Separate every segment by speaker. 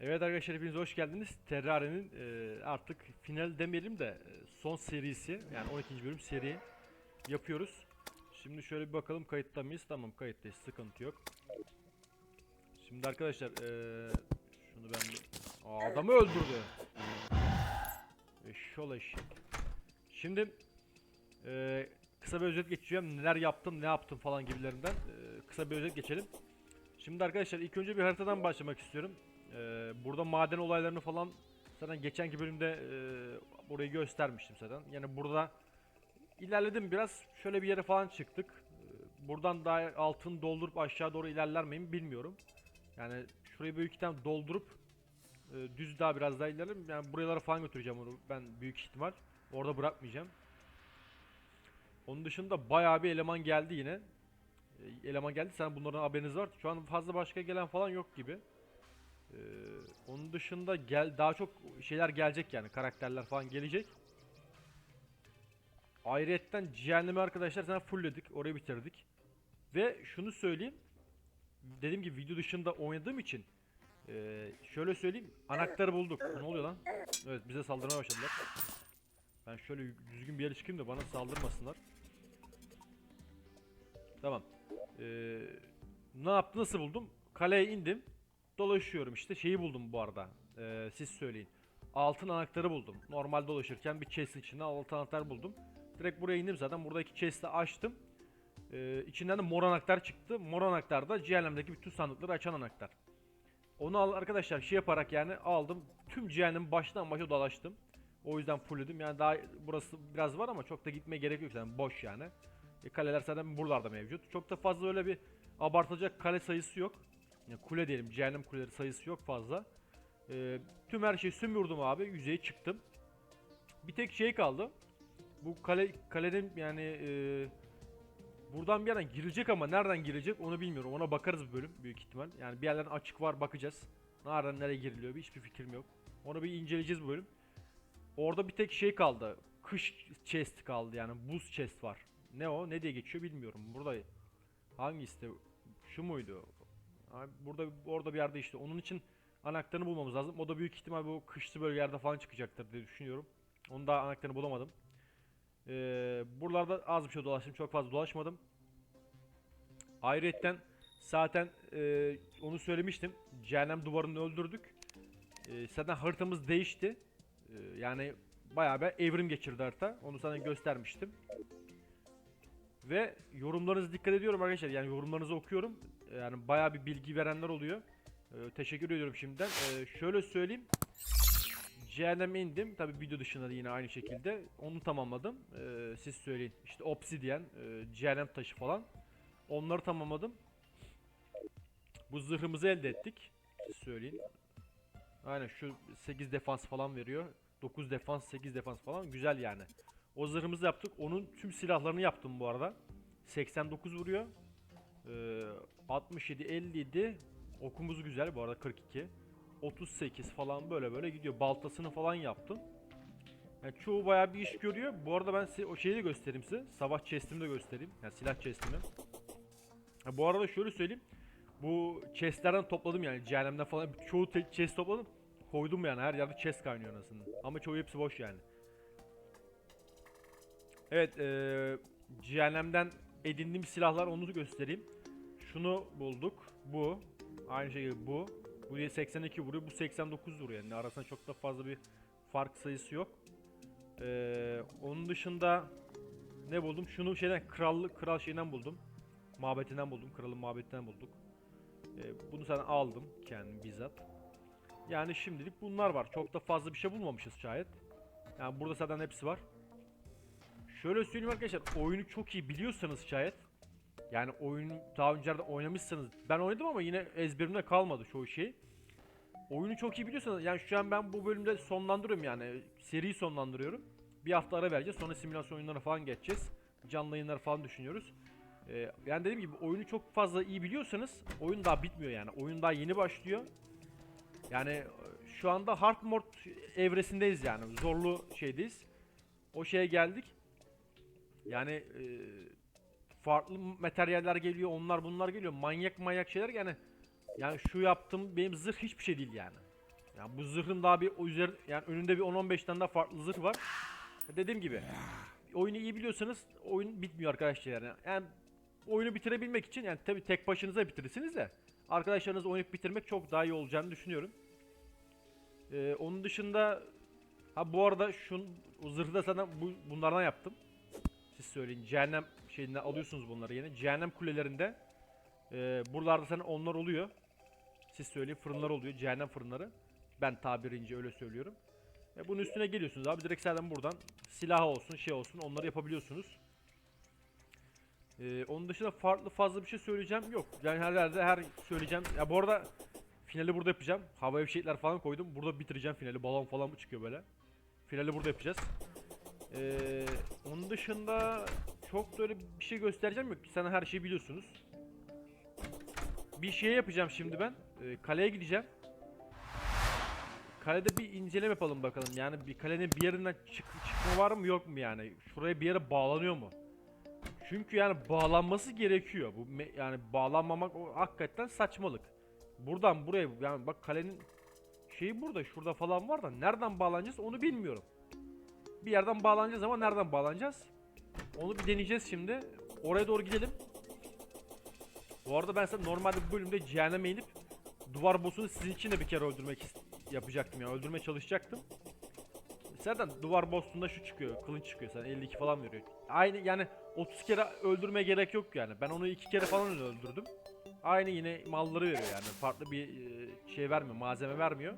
Speaker 1: Evet arkadaşlar hepiniz hoş geldiniz. Terrare'nin e, artık final demeyelim de e, son serisi yani 12. bölüm seri yapıyoruz. Şimdi şöyle bir bakalım kayıtta mıyız? Tamam kayıttayız sıkıntı yok. Şimdi arkadaşlar e, şunu ben bir... Aa, adamı öldürdü. Eşek. Şimdi e, kısa bir özet geçeceğim. Neler yaptım, ne yaptım falan gibilerinden. E, kısa bir özet geçelim. Şimdi arkadaşlar ilk önce bir haritadan başlamak istiyorum. Ee, burada maden olaylarını falan zaten geçenki bölümde e, burayı göstermiştim zaten. Yani burada ilerledim biraz. Şöyle bir yere falan çıktık. Ee, buradan daha altın doldurup aşağı doğru ilerler miyim bilmiyorum. Yani şurayı büyük ihtimal doldurup e, düz daha biraz daha ilerlerim. Yani buralara falan götüreceğim onu ben büyük ihtimal. Orada bırakmayacağım. Onun dışında bayağı bir eleman geldi yine. E, eleman geldi. Sen bunların haberiniz var. Şu an fazla başka gelen falan yok gibi. Ee, onun dışında gel daha çok şeyler gelecek yani karakterler falan gelecek. Ayrıyetten cehennemi arkadaşlar sana fullledik. Orayı bitirdik. Ve şunu söyleyeyim. Dediğim gibi video dışında oynadığım için ee, şöyle söyleyeyim. Anahtarı bulduk. Ne oluyor lan? Evet bize saldırmaya başladılar. Ben şöyle düzgün bir yere çıkayım da bana saldırmasınlar. Tamam. Ee, ne yaptı? Nasıl buldum? Kaleye indim. Dolaşıyorum işte. Şeyi buldum bu arada. Ee, siz söyleyin. Altın anahtarı buldum. Normal dolaşırken bir chest'in içinde altın anahtar buldum. Direkt buraya indim zaten. Buradaki chest'i açtım. Ee, içinden de mor anahtar çıktı. Mor anahtar da cehennemdeki bütün sandıkları açan anahtar. Onu al arkadaşlar şey yaparak yani aldım. Tüm cehennem baştan başa dolaştım. O yüzden fullledim. Yani daha burası biraz var ama çok da gitmeye gerek yok yani boş yani. E, kaleler zaten buralarda mevcut. Çok da fazla öyle bir abartılacak kale sayısı yok. Kule diyelim cehennem kuleleri sayısı yok fazla. E, tüm her şeyi sömürdüm abi. Yüzeye çıktım. Bir tek şey kaldı. Bu kale kalenin yani e, buradan bir yerden girecek ama nereden girecek onu bilmiyorum. Ona bakarız bir bölüm büyük ihtimal. Yani bir yerden açık var bakacağız. Nereden nereye giriliyor bir hiçbir fikrim yok. Onu bir inceleyeceğiz bu bölüm. Orada bir tek şey kaldı. Kış chest kaldı yani buz chest var. Ne o? Ne diye geçiyor bilmiyorum. Burada hangisi de şu muydu? Abi burada orada bir yerde işte. Onun için anahtarını bulmamız lazım. O da büyük ihtimal bu kışlı bölgelerde falan çıkacaktır diye düşünüyorum. Onu da anahtarını bulamadım. Ee, buralarda az bir şey dolaştım. Çok fazla dolaşmadım. Ayrıyetten zaten e, onu söylemiştim. Cehennem duvarını öldürdük. E, zaten haritamız değişti. E, yani bayağı bir evrim geçirdi harita. Onu sana göstermiştim. Ve yorumlarınızı dikkat ediyorum arkadaşlar. Yani yorumlarınızı okuyorum. Yani bayağı bir bilgi verenler oluyor. Ee, teşekkür ediyorum şimdiden. Ee, şöyle söyleyeyim. Cehenneme indim. Tabi video dışında da yine aynı şekilde. Onu tamamladım. Ee, siz söyleyin. İşte obsidian, e, cehennem taşı falan. Onları tamamladım. Bu zırhımızı elde ettik. Siz söyleyin. Aynen şu 8 defans falan veriyor. 9 defans, 8 defans falan. Güzel yani. O zırhımızı yaptık. Onun tüm silahlarını yaptım bu arada. 89 vuruyor. 67, 57. Okumuz güzel bu arada 42. 38 falan böyle böyle gidiyor. Baltasını falan yaptım. Yani çoğu bayağı bir iş görüyor. Bu arada ben size o şeyi de göstereyim size. Savaş chest'imi de göstereyim. Yani silah chest'imi. Ha, bu arada şöyle söyleyeyim. Bu chest'lerden topladım yani cehennemden falan. Çoğu tek chest topladım. Koydum yani her yerde chest kaynıyor anasını. Ama çoğu hepsi boş yani. Evet, eee cehennemden edindiğim silahlar onu da göstereyim. Şunu bulduk. Bu. Aynı şekilde bu. Bu 82 vuruyor. Bu 89 vuruyor. Yani arasında çok da fazla bir fark sayısı yok. Eee, onun dışında ne buldum? Şunu şeyden krallık kral şeyinden buldum. Mabetinden buldum. Kralın mabetinden bulduk. Eee, bunu sen aldım kendim bizzat. Yani şimdilik bunlar var. Çok da fazla bir şey bulmamışız şayet. Yani burada zaten hepsi var. Şöyle söyleyeyim arkadaşlar oyunu çok iyi biliyorsanız şayet yani oyunu daha önceden oynamışsanız ben oynadım ama yine ezberimde kalmadı çoğu şey. Oyunu çok iyi biliyorsanız yani şu an ben bu bölümde sonlandırıyorum yani seriyi sonlandırıyorum. Bir hafta ara vereceğiz sonra simülasyon oyunlarına falan geçeceğiz. Canlı yayınlar falan düşünüyoruz. Ee, yani dediğim gibi oyunu çok fazla iyi biliyorsanız oyun daha bitmiyor yani. Oyun daha yeni başlıyor. Yani e, şu anda hard mode evresindeyiz yani. Zorlu şeydeyiz. O şeye geldik. Yani e, farklı materyaller geliyor, onlar bunlar geliyor. Manyak manyak şeyler yani. Yani şu yaptım benim zırh hiçbir şey değil yani. Yani bu zırhın daha bir üzeri yani önünde bir 10-15 tane daha farklı zırh var. Dediğim gibi oyunu iyi biliyorsanız oyun bitmiyor arkadaşlar yani. Yani oyunu bitirebilmek için yani tabi tek başınıza bitirirsiniz de arkadaşlarınızla oynayıp bitirmek çok daha iyi olacağını düşünüyorum. Ee, onun dışında ha bu arada şun o zırhı da sana bu, bunlardan yaptım. Siz söyleyin. Cehennem şeyinden alıyorsunuz bunları yine. Cehennem kulelerinde e, buralarda sana onlar oluyor. Siz söyleyin fırınlar oluyor. Cehennem fırınları. Ben tabirince öyle söylüyorum. E, bunun üstüne geliyorsunuz abi. Direkt zaten buradan silah olsun şey olsun onları yapabiliyorsunuz. E, onun dışında farklı fazla bir şey söyleyeceğim yok. Yani herhalde her söyleyeceğim. Ya bu arada finali burada yapacağım. Havaya fişekler falan koydum. Burada bitireceğim finali. Balon falan mı çıkıyor böyle. Finali burada yapacağız. Ee, onun dışında çok da öyle bir şey göstereceğim yok. Sen her şeyi biliyorsunuz. Bir şey yapacağım şimdi ben. Ee, kaleye gideceğim. Kalede bir inceleme yapalım bakalım. Yani bir kalenin bir yerinden çık çıkma var mı yok mu yani? Şuraya bir yere bağlanıyor mu? Çünkü yani bağlanması gerekiyor. Bu yani bağlanmamak o hakikaten saçmalık. Buradan buraya yani bak kalenin şeyi burada şurada falan var da nereden bağlanacağız onu bilmiyorum. Bir yerden bağlanacağız ama nereden bağlanacağız? Onu bir deneyeceğiz şimdi. Oraya doğru gidelim. Bu arada ben sana normalde bu bölümde cehenneme inip duvar boss'unu sizin için de bir kere öldürmek yapacaktım yani öldürmeye çalışacaktım. Zaten duvar boss'unda şu çıkıyor, kılıç çıkıyor sen 52 falan veriyor. Aynı yani 30 kere öldürmeye gerek yok yani. Ben onu iki kere falan öldürdüm. Aynı yine malları veriyor yani. Farklı bir e, şey vermiyor, malzeme vermiyor.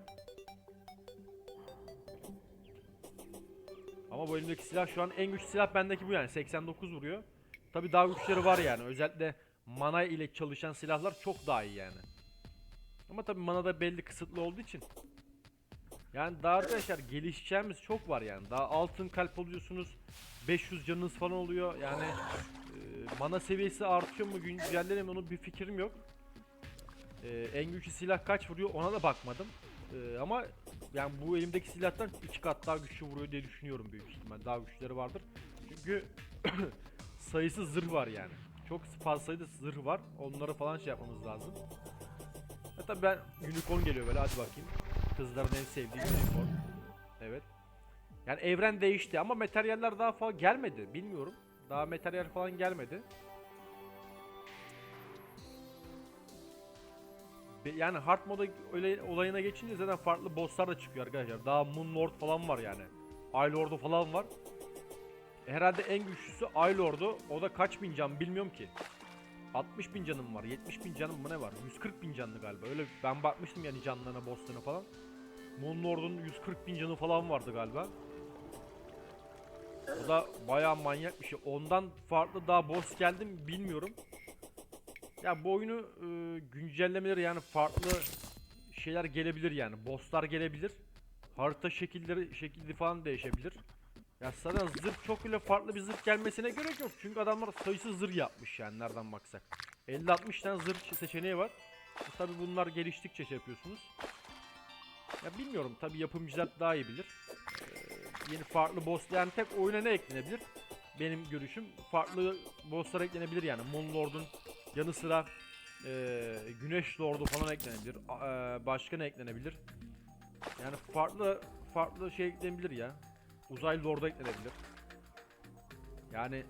Speaker 1: Ama bu elimdeki silah şu an en güçlü silah bendeki bu yani 89 vuruyor. Tabi daha güçleri var yani özellikle mana ile çalışan silahlar çok daha iyi yani. Ama tabi mana da belli kısıtlı olduğu için. Yani daha arkadaşlar gelişeceğimiz çok var yani. Daha altın kalp oluyorsunuz. 500 canınız falan oluyor. Yani e, mana seviyesi artıyor mu güncelleniyor mu onun bir fikrim yok. E, en güçlü silah kaç vuruyor ona da bakmadım. E, ama yani bu elimdeki silahtan iki kat daha güçlü vuruyor diye düşünüyorum büyük ihtimal. Daha güçleri vardır. Çünkü sayısı zırh var yani. Çok fazla sayıda zırh var. Onları falan şey yapmamız lazım. Tabii ben unicorn geliyor böyle hadi bakayım. Kızların en sevdiği unicorn. Evet. Yani evren değişti ama materyaller daha falan gelmedi. Bilmiyorum. Daha materyal falan gelmedi. Yani hard moda öyle olayına geçince zaten farklı bosslar da çıkıyor arkadaşlar. Daha Moon Lord falan var yani. Eye Lord'u falan var. Herhalde en güçlüsü Eye Lord'u. O da kaç bin can bilmiyorum ki. 60 bin canım var. 70 bin canım mı ne var? 140 bin canlı galiba. Öyle ben bakmıştım yani canlarına, bosslarına falan. Moon Lord'un 140 bin canı falan vardı galiba. O da bayağı manyak bir şey. Ondan farklı daha boss geldi mi bilmiyorum. Ya bu oyunu e, güncellemeleri yani farklı şeyler gelebilir yani. Bosslar gelebilir. Harita şekilleri şekilli falan değişebilir. Ya zaten zırh çok öyle farklı bir zırh gelmesine gerek yok. Çünkü adamlar sayısız zırh yapmış yani nereden baksak. 50-60 tane zırh seçeneği var. E, tabi bunlar geliştikçe şey yapıyorsunuz. Ya bilmiyorum tabi yapımcılar daha iyi bilir. Ee, yeni farklı boss yani tek oyuna ne eklenebilir? Benim görüşüm farklı bosslar eklenebilir yani. Moon Lord'un yanı sıra eee, Güneş Lord'u falan eklenebilir. Eee, başka ne eklenebilir? Yani farklı farklı şey eklenebilir ya. Uzay Lord'u eklenebilir. Yani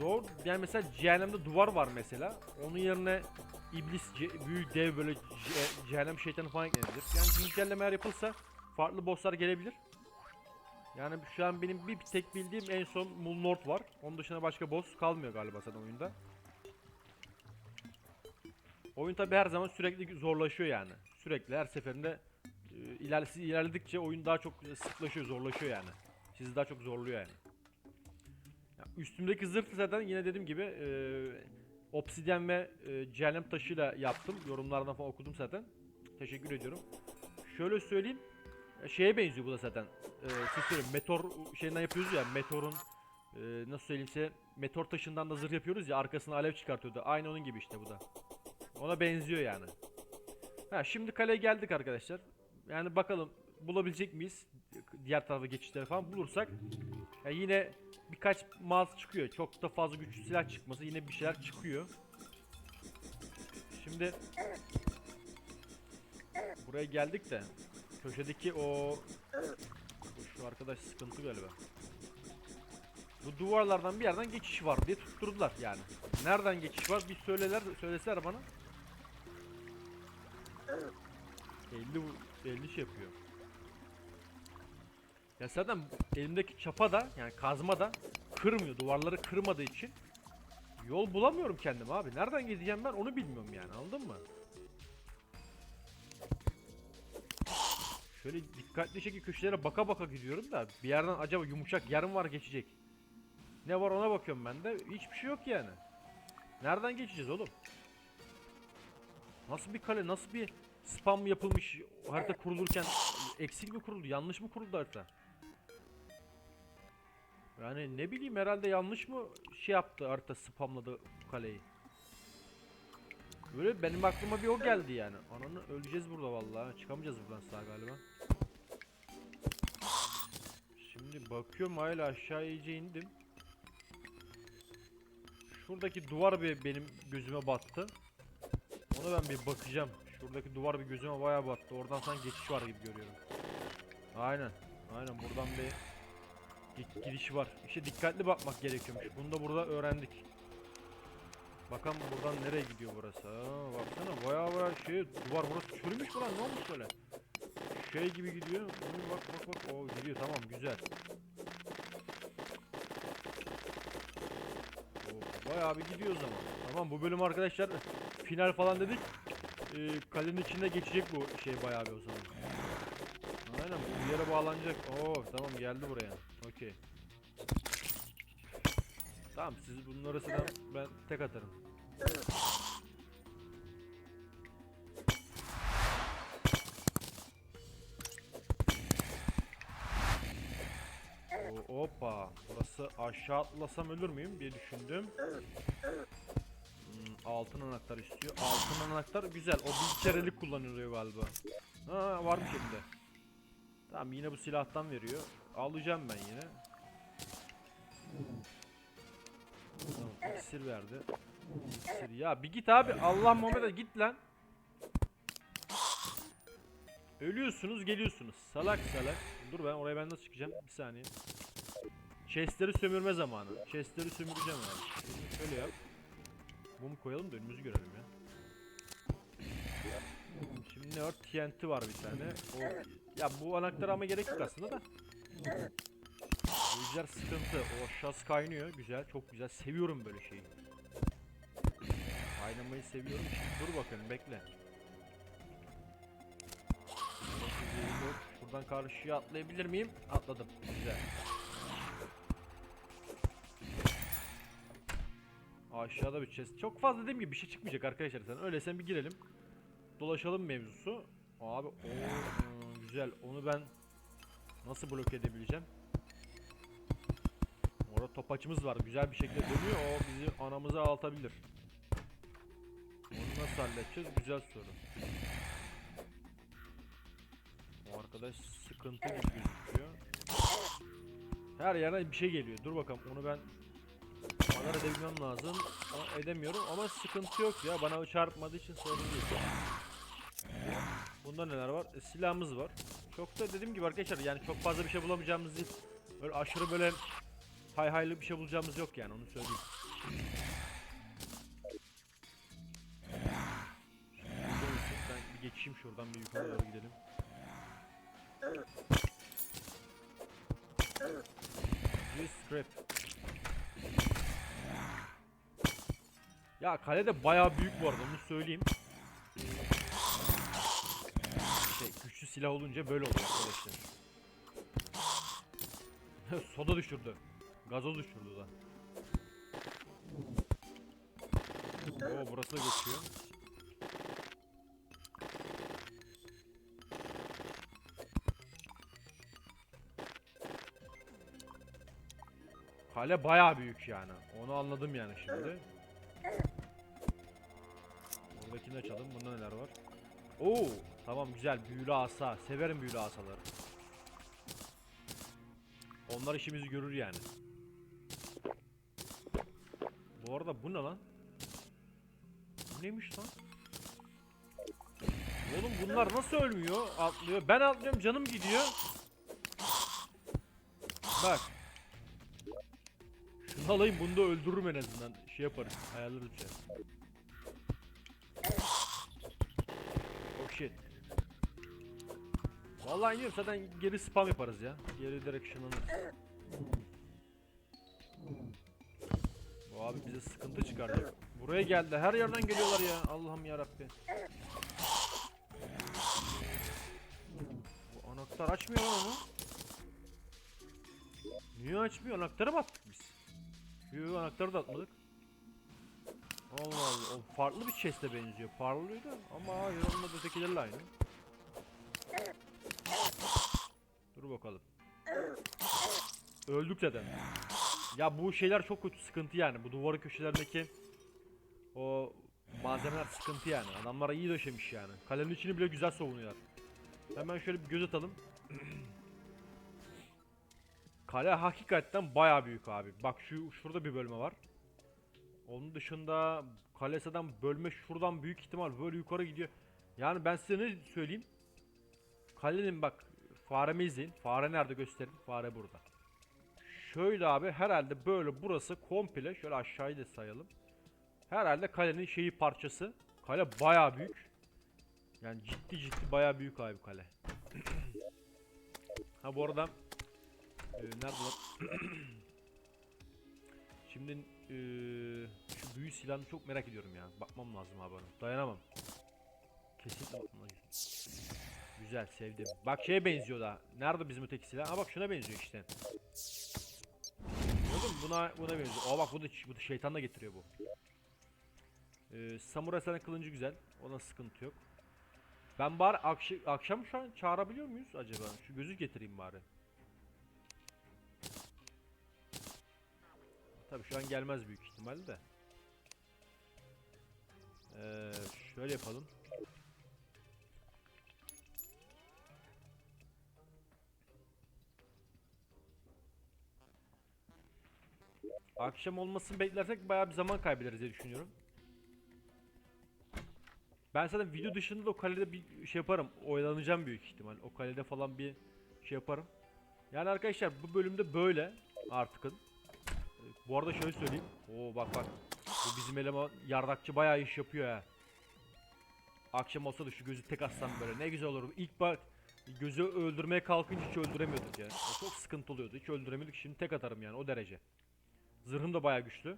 Speaker 1: Doğru. Yani mesela cehennemde duvar var mesela. Onun yerine iblis, büyük dev böyle ce- cehennem şeytanı falan eklenebilir. Yani güncellemeler yapılsa farklı bosslar gelebilir. Yani şu an benim bir tek bildiğim en son Moon Lord var. Onun dışında başka boss kalmıyor galiba zaten oyunda. Oyun tabi her zaman sürekli zorlaşıyor yani. Sürekli her seferinde e, ilerledikçe oyun daha çok sıklaşıyor, zorlaşıyor yani. Sizi daha çok zorluyor yani. Ya üstümdeki zırh zaten yine dediğim gibi e, obsidyen ve e, cehennem taşıyla yaptım. Yorumlardan falan okudum zaten. Teşekkür ediyorum. Şöyle söyleyeyim. E, Şeye benziyor bu da zaten. E, söyleyin meteor şeyinden yapıyoruz ya. Meteorun e, nasıl söyleyeyim size. Meteor taşından da zırh yapıyoruz ya. Arkasına alev çıkartıyordu. Aynı onun gibi işte bu da. Ona benziyor yani. Ha şimdi kaleye geldik arkadaşlar. Yani bakalım bulabilecek miyiz? Diğer tarafa geçişleri falan bulursak ya yine birkaç mağaza çıkıyor. Çok da fazla güçlü silah çıkması yine bir şeyler çıkıyor. Şimdi buraya geldik de köşedeki o şu arkadaş sıkıntı galiba. Bu duvarlardan bir yerden geçiş var diye tutturdular yani. Nereden geçiş var bir söyleler söyleseler bana. 50 bu- 50 şey yapıyor. Ya zaten elimdeki çapa da yani kazma da kırmıyor. Duvarları kırmadığı için yol bulamıyorum kendim abi. Nereden gideceğim ben onu bilmiyorum yani anladın mı? Şöyle dikkatli şekilde köşelere baka baka gidiyorum da bir yerden acaba yumuşak yer mi var geçecek? Ne var ona bakıyorum ben de. Hiçbir şey yok yani. Nereden geçeceğiz oğlum? Nasıl bir kale, nasıl bir spam yapılmış harita kurulurken eksik mi kuruldu, yanlış mı kuruldu harita? Yani ne bileyim herhalde yanlış mı şey yaptı harita spamladı kaleyi. Böyle benim aklıma bir o geldi yani. Ananı öleceğiz burada vallahi. Çıkamayacağız buradan sağ galiba. Şimdi bakıyorum hala aşağı iyice indim. Şuradaki duvar bir benim gözüme battı. Ona ben bir bakacağım. Şuradaki duvar bir gözüme bayağı battı. Oradan sanki geçiş var gibi görüyorum. Aynen. Aynen buradan bir gi- giriş var. İşte dikkatli bakmak gerekiyormuş. Bunu da burada öğrendik. Bakalım buradan nereye gidiyor burası? Aa, baksana bayağı bayağı şey duvar burası çürümüş mü lan ne olmuş böyle? Şey gibi gidiyor. Hı, bak bak bak o gidiyor tamam güzel. Oo, bayağı bir gidiyor o zaman. Tamam bu bölüm arkadaşlar final falan dedik. Ee, kalenin içinde geçecek bu şey bayağı bir o zaman. Aynen bu yere bağlanacak. Oo tamam geldi buraya. Okey. Tamam siz bunun arasından ben tek atarım. Burası aşağı atlasam ölür müyüm diye düşündüm. Hmm, altın anahtar istiyor. Altın anahtar güzel. O bir kerelik kullanılıyor galiba. Ha varmış elimde. Tamam yine bu silahtan veriyor. Alacağım ben yine. Tamam, iksir verdi. İksir. Ya bir git abi. Allah Muhammed'e git lan. Ölüyorsunuz geliyorsunuz. Salak salak. Dur ben oraya ben nasıl çıkacağım? Bir saniye. Chestleri sömürme zamanı. Chestleri sömüreceğim abi. Şimdi şöyle yap. Mum koyalım da önümüzü görelim ya. Şimdi ne var? TNT var bir tane. O ya bu anahtarı ama gerek yok aslında da. Rüzgar sıkıntı. O şas kaynıyor. Güzel. Çok güzel. Seviyorum böyle şeyi. Kaynamayı seviyorum. Şimdi dur bakalım bekle. Şuradan karşıya atlayabilir miyim? Atladım. Güzel. Aşağıda bir chest. Çok fazla dediğim gibi bir şey çıkmayacak arkadaşlar. Sen öyle sen bir girelim. Dolaşalım mevzusu. Abi o güzel. Onu ben nasıl blok edebileceğim? Orada topaçımız var. Güzel bir şekilde dönüyor. O bizi anamıza ağlatabilir. Onu nasıl halledeceğiz? Güzel soru. O arkadaş sıkıntı gibi gözüküyor. Her yerden bir şey geliyor. Dur bakalım onu ben Madar edebilmem lazım. Ama edemiyorum ama sıkıntı yok ya. Bana çarpmadığı için sorun değil. Bunda neler var? E, silahımız var. Çok da dediğim gibi arkadaşlar yani çok fazla bir şey bulamayacağımız değil. Böyle aşırı böyle hay haylı bir şey bulacağımız yok yani onu söyleyeyim. Ben bir geçeyim şuradan bir yukarı doğru gidelim. This scrap. Ya kale de bayağı büyük bu arada onu söyleyeyim. Şey güçlü silah olunca böyle oluyor arkadaşlar. Soda düşürdü. Gazoz düşürdü da. Oo burası da geçiyor. Kale bayağı büyük yani. Onu anladım yani şimdi. Açalım. Bunda neler var? Oo, tamam güzel. Büyülü asa. Severim büyülü asaları. Onlar işimizi görür yani. Bu arada bu ne lan? Bu neymiş lan? Oğlum bunlar nasıl ölmüyor? Atlıyor. Ben atlıyorum canım gidiyor. Bak. Şunu alayım bunu da öldürürüm en azından. Şey yaparız. Ayarlarız bir şey. Shit. Vallahi iniyorum zaten geri spam yaparız ya. Geri direkt ışınlanırız. Bu abi bize sıkıntı çıkaracak. Buraya geldi. Her yerden geliyorlar ya. Allah'ım ya Rabbi. Bu anahtar açmıyor lan onu. Niye açmıyor? Anahtarı mı attık biz? Yok anahtarı da atmadık. Allah Allah. O farklı bir chest'e benziyor. Parlıyor da ama yanında da ötekilerle aynı. Dur bakalım. Öldük zaten. Ya bu şeyler çok kötü sıkıntı yani. Bu duvarın köşelerindeki o malzemeler sıkıntı yani. Adamlar iyi döşemiş yani. Kalenin içini bile güzel savunuyorlar. Hemen şöyle bir göz atalım. Kale hakikaten baya büyük abi. Bak şu şurada bir bölme var. Onun dışında kaleseden bölme şuradan büyük ihtimal böyle yukarı gidiyor. Yani ben size ne söyleyeyim? Kalenin bak faremi izleyin. Fare nerede gösterin? Fare burada. Şöyle abi herhalde böyle burası komple şöyle aşağıyı da sayalım. Herhalde kalenin şeyi parçası. Kale baya büyük. Yani ciddi ciddi baya büyük abi kale. ha bu arada e, nerede? Şimdi e, şu büyü silahını çok merak ediyorum ya. Bakmam lazım abi ona. Dayanamam. Kesinlikle bakmam lazım. Güzel sevdim. Bak şeye benziyor da. Nerede bizim öteki silah? Ha bak şuna benziyor işte. Gördün mü? Buna buna benziyor. Aa bak bu da bu da şeytan da getiriyor bu. Ee, samuray sana kılıncı güzel. Ona sıkıntı yok. Ben bari akşam, akşam şu an çağırabiliyor muyuz acaba? Şu gözü getireyim bari. Tabii şu an gelmez büyük ihtimalle de. Ee, şöyle yapalım. Akşam olmasını beklersek bayağı bir zaman kaybederiz diye düşünüyorum. Ben zaten video dışında da o kalede bir şey yaparım. Oyalanacağım büyük ihtimal. O kalede falan bir şey yaparım. Yani arkadaşlar bu bölümde böyle artıkın. Bu arada şöyle söyleyeyim. Oo bak bak. Bu bizim eleman yardakçı bayağı iş yapıyor ha. Akşam olsa da şu gözü tek atsam böyle ne güzel olur. İlk bak gözü öldürmeye kalkınca hiç öldüremiyorduk yani. O çok sıkıntı oluyordu. Hiç öldüremiyorduk. Şimdi tek atarım yani o derece. Zırhım da bayağı güçlü.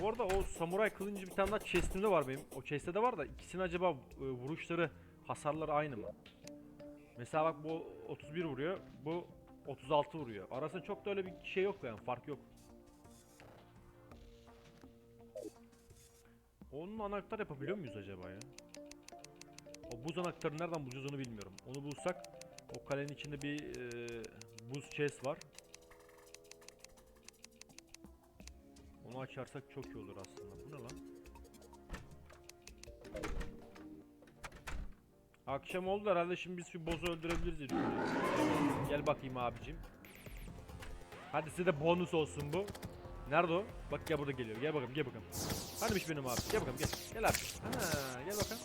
Speaker 1: Bu arada o samuray kılıncı bir tane daha chest'imde var benim. O chest'te de var da ikisinin acaba e, vuruşları, hasarları aynı mı? Mesela bak bu 31 vuruyor, bu 36 vuruyor. Arasında çok da öyle bir şey yok yani, fark yok. Onun anahtar yapabiliyor muyuz acaba ya? O buz anahtarı nereden bulacağız onu bilmiyorum. Onu bulsak o kalenin içinde bir e, buz chest var. Onu açarsak çok iyi olur aslında. Bu ne lan? Akşam oldu herhalde şimdi biz şu bozu öldürebiliriz diye. Gel bakayım abicim. Hadi size de bonus olsun bu. Nerede o? Bak gel burada geliyor. Gel bakalım gel bakalım. Hanimiş benim abi. Gel bakalım gel. Gel abi. Ha, gel bakalım.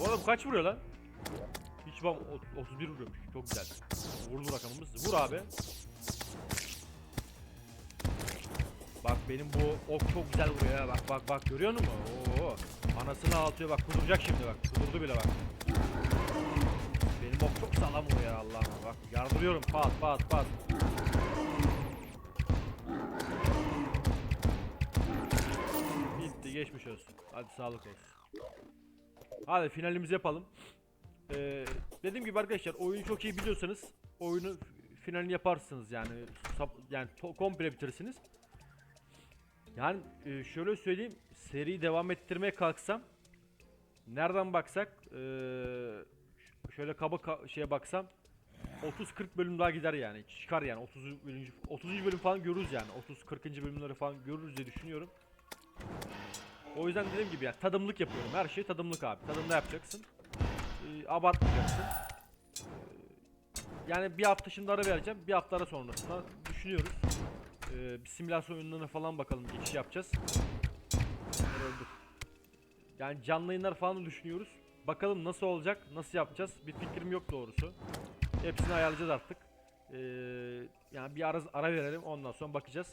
Speaker 1: Adam kaç vuruyor lan? Hiç bak ot- 31 vuruyormuş. Çok güzel. Vurdu rakamımız. Vur abi. Bak benim bu ok çok güzel vuruyor ya. Bak bak bak görüyor musun? Oo. Anasını ağlatıyor bak kuduracak şimdi bak. Kudurdu bile bak. Benim ok çok sağlam vuruyor Allah'ım. Bak yardırıyorum pat pat pat. Geçmiş olsun. Hadi sağlık olsun. Hadi finalimizi yapalım. Ee, dediğim gibi arkadaşlar oyunu çok iyi biliyorsanız oyunu finalini yaparsınız yani yani komple bitirirsiniz. Yani e, şöyle söyleyeyim seriyi devam ettirmeye kalksam nereden baksak e, şöyle kaba ka- şeye baksam 30-40 bölüm daha gider yani çıkar yani 30 bölüm 30. bölüm falan görürüz yani 30-40. bölümleri falan görürüz diye düşünüyorum. O yüzden dediğim gibi yani tadımlık yapıyorum. Her şey tadımlık abi. Tadımda yapacaksın. Ee, abartmayacaksın. Ee, yani bir hafta şimdi ara vereceğim. Bir hafta ara sonrasında düşünüyoruz. Ee, bir simülasyon oyunlarına falan bakalım geçiş yapacağız. Öldür. Yani canlı yayınlar falan düşünüyoruz. Bakalım nasıl olacak, nasıl yapacağız bir fikrim yok doğrusu. Hepsini ayarlayacağız artık. Ee, yani bir ara, ara verelim ondan sonra bakacağız.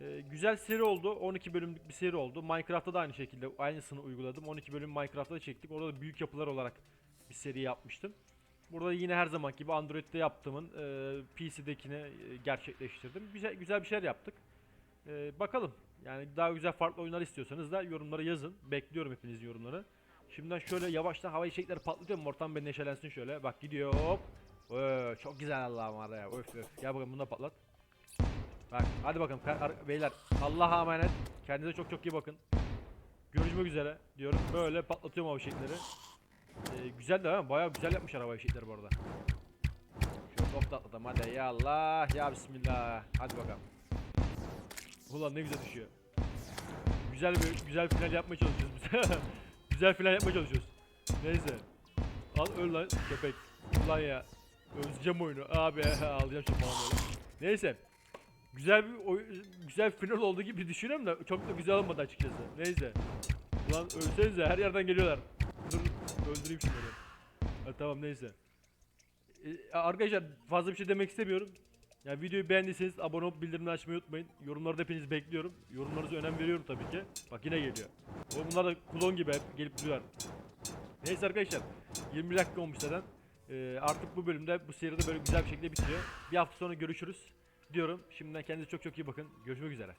Speaker 1: Ee, güzel seri oldu. 12 bölümlük bir seri oldu. Minecraft'ta da aynı şekilde aynısını uyguladım. 12 bölüm Minecraft'ta da çektik. Orada da büyük yapılar olarak bir seri yapmıştım. Burada yine her zaman gibi Android'de yaptığımın e, PC'dekini e, gerçekleştirdim. Güzel güzel bir şeyler yaptık. E, bakalım. Yani daha güzel farklı oyunlar istiyorsanız da yorumlara yazın. Bekliyorum hepiniz yorumları. Şimdiden şöyle yavaştan hava fişekleri patlatıyorum. Ortam beni neşelensin şöyle. Bak gidiyor hop. Oo, çok güzel Allah'ım var ya. Öf öf. Gel bakalım bunu da patlat. Bak hadi bakalım beyler. Allah'a emanet. Kendinize çok çok iyi bakın. Görüşmek üzere diyorum. Böyle patlatıyorum hava fişekleri. Ee, güzel de ha. Bayağı güzel yapmış araba fişekleri bu arada. Şöyle top da atladım. Hadi ya Allah ya Bismillah. Hadi bakalım. Ulan ne güzel düşüyor. Güzel bir güzel final yapmaya çalışıyoruz biz. güzel final yapmaya çalışıyoruz. Neyse. Al öl lan köpek. Ulan ya. Özleyeceğim oyunu. Abi ağlayacağım şimdi falan böyle. Neyse. Güzel bir güzel final olduğu gibi düşünüyorum da çok da güzel olmadı açıkçası. Neyse. Ulan ölsenize her yerden geliyorlar. Dur öldüreyim şunları. Ha, tamam neyse. Ee, arkadaşlar fazla bir şey demek istemiyorum. Ya videoyu beğendiyseniz abone olup bildirimleri açmayı unutmayın. Yorumlarda hepinizi bekliyorum. Yorumlarınıza önem veriyorum tabii ki. Bak yine geliyor. O bunlar da klon gibi hep gelip duruyorlar. Neyse arkadaşlar 20 dakika olmuş zaten. Ee, artık bu bölümde bu seride böyle güzel bir şekilde bitiyor. Bir hafta sonra görüşürüz diyorum. Şimdiden kendinize çok çok iyi bakın. Görüşmek üzere.